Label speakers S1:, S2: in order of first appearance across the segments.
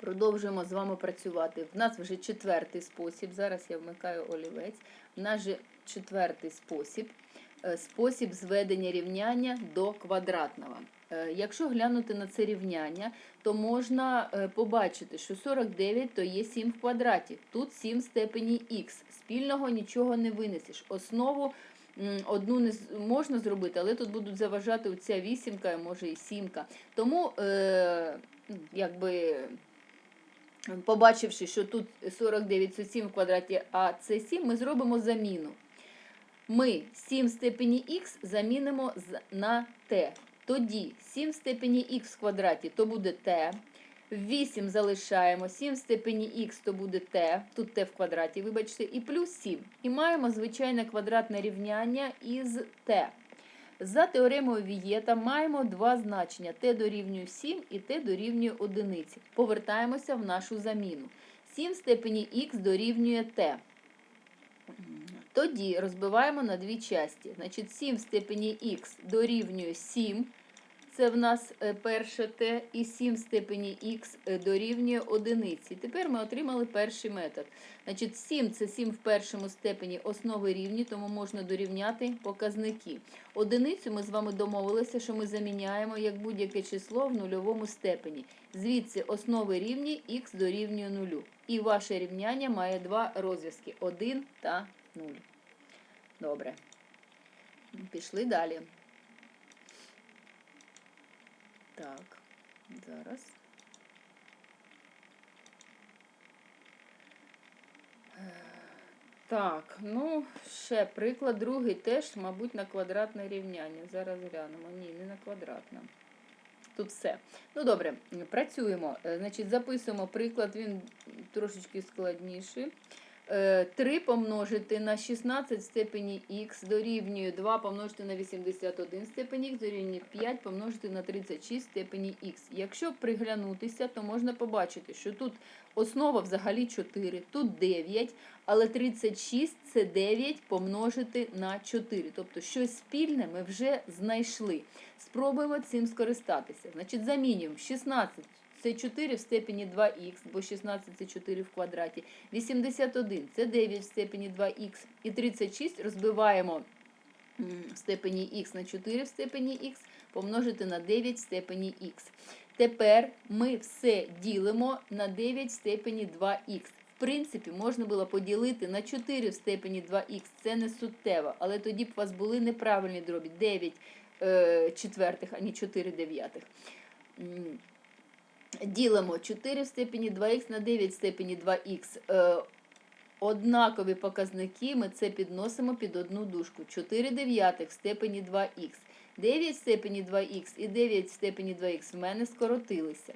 S1: Продовжуємо з вами працювати. В нас вже четвертий спосіб. Зараз я вмикаю олівець. В нас же четвертий спосіб. е, Спосіб зведення рівняння до квадратного. Е, Якщо глянути на це рівняння, то можна е, побачити, що 49 то є 7 в квадраті. Тут 7 в степені х. Спільного нічого не винесеш. Основу одну не можна зробити, але тут будуть заважати оця вісімка, може і сімка. Тому, якби. Побачивши, що тут 49 це 7 в квадраті, а це 7, ми зробимо заміну. Ми 7 в степені х замінимо на t. Тоді 7 в степені х в квадраті то буде t. 8 залишаємо, 7 в степені х то буде t, тут t в квадраті, вибачте, і плюс 7. І маємо звичайне квадратне рівняння із t. За теоремою Вієта маємо два значення t дорівнює 7 і t дорівнює 1. Повертаємося в нашу заміну. 7 в степені х дорівнює t. Тоді розбиваємо на дві часті. Значить, 7 в степені х дорівнює 7. Це в нас е, перше t, і 7 в степені х е, дорівнює 1. Тепер ми отримали перший метод. Значить, 7 це 7 в першому степені основи рівні, тому можна дорівняти показники. Одиницю ми з вами домовилися, що ми заміняємо як будь-яке число в нульовому степені. Звідси основи рівні х дорівнює 0. І ваше рівняння має два розв'язки 1 та 0. Добре. Пішли далі. Так, зараз. Е, Так, ну, ще приклад другий теж, мабуть, на квадратне рівняння. Зараз глянемо. Ні, не на квадратне. Тут все. Ну, добре, працюємо. Е, Значить, записуємо приклад, він трошечки складніший. 3 помножити на 16 в степені х дорівнює 2 помножити на 81 в степені х дорівнює 5 помножити на 36 в степені х. Якщо приглянутися, то можна побачити, що тут основа взагалі 4, тут 9, але 36 це 9 помножити на 4. Тобто щось спільне ми вже знайшли. Спробуємо цим скористатися. Значить, замінюємо 16 це 4 в степені 2х, бо 16 це 4 в квадраті. 81 це 9 в степені 2х. І 36 розбиваємо в степені х на 4 в степені х, помножити на 9 в степені х. Тепер ми все ділимо на 9 в степені 2х. В принципі, можна було поділити на 4 в степені 2х, це не суттєво, але тоді б у вас були неправильні дробі 9 е, четвертих, а не 4 дев'ятих. Ділимо 4 в степені 2х на 9 в степені 2х. Е, однакові показники ми це підносимо під одну дужку. 4 дев'ятих в степені 2х. 9 в степені 2х і 9 в степені 2х в мене скоротилися.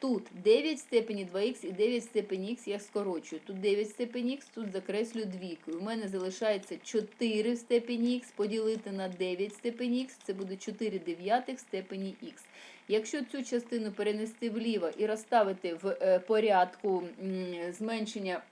S1: Тут 9 в степені 2х і 9 в степені х я скорочую. Тут 9 в степені х, тут закреслю двійкою. У мене залишається 4 в степені х поділити на 9 в степені х, це буде 4 дев'ятих в степені х. Якщо цю частину перенести вліво і розставити в е, порядку зменшення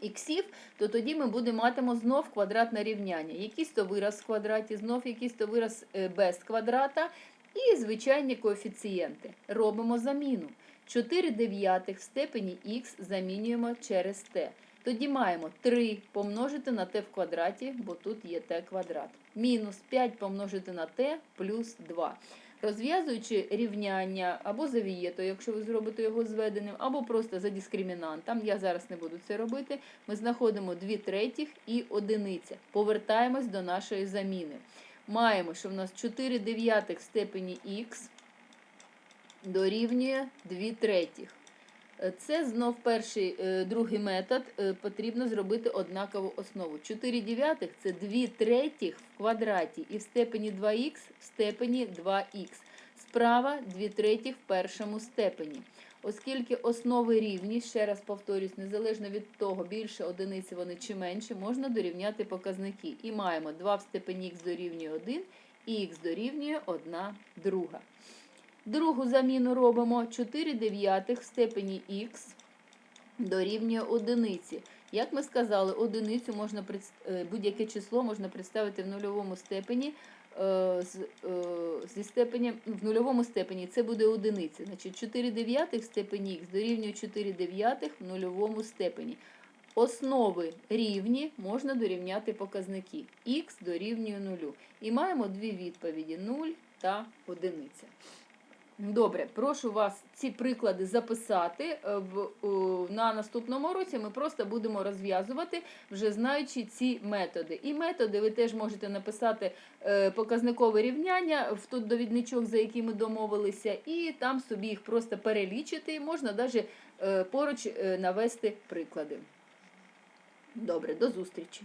S1: іксів, то тоді ми будемо матимо знов квадратне рівняння. Якийсь то вираз в квадраті, знов якийсь то вираз е, без квадрата і звичайні коефіцієнти. Робимо заміну. 4 дев'ятих в степені х замінюємо через t. Тоді маємо 3 помножити на t в квадраті, бо тут є t квадрат. Мінус 5 помножити на t плюс 2. Розв'язуючи рівняння або за вієто, якщо ви зробите його зведеним, або просто за дискримінантом, я зараз не буду це робити, ми знаходимо 2 третіх і одиниця. Повертаємось до нашої заміни. Маємо, що в нас 4 дев'ятих в степені х дорівнює 2 третіх. Е, Це знов перший, е, другий метод. е, Потрібно зробити однакову основу. 4 дев'ятих – це 2 третіх в квадраті і в степені 2х в степені 2х. Справа 2 третіх в першому степені. Оскільки основи рівні, ще раз повторюсь, незалежно від того, більше одиниці вони чи менше, можна дорівняти показники. І маємо 2 в степені х дорівнює 1 і х дорівнює 1 друга. Другу заміну робимо 4 дев'ятих в степені х дорівнює одиниці. Як ми сказали, одиницю можна е, будь-яке число можна представити в нульовому степені е, е, зі степенем в нульовому степені це буде одиниця. Значить 4 дев'ятих в степені х дорівнює 4 дев'ятих в нульовому степені. Основи рівні можна дорівняти показники. х дорівнює нулю. І маємо дві відповіді 0 та одиниця. Добре, прошу вас ці приклади записати. Е, на наступному уроці ми просто будемо розв'язувати, вже знаючи ці методи. І методи ви теж можете написати е, показникове рівняння в той довідничок, за який ми домовилися, і там собі їх просто перелічити. І можна навіть поруч е, навести приклади. Добре, до зустрічі.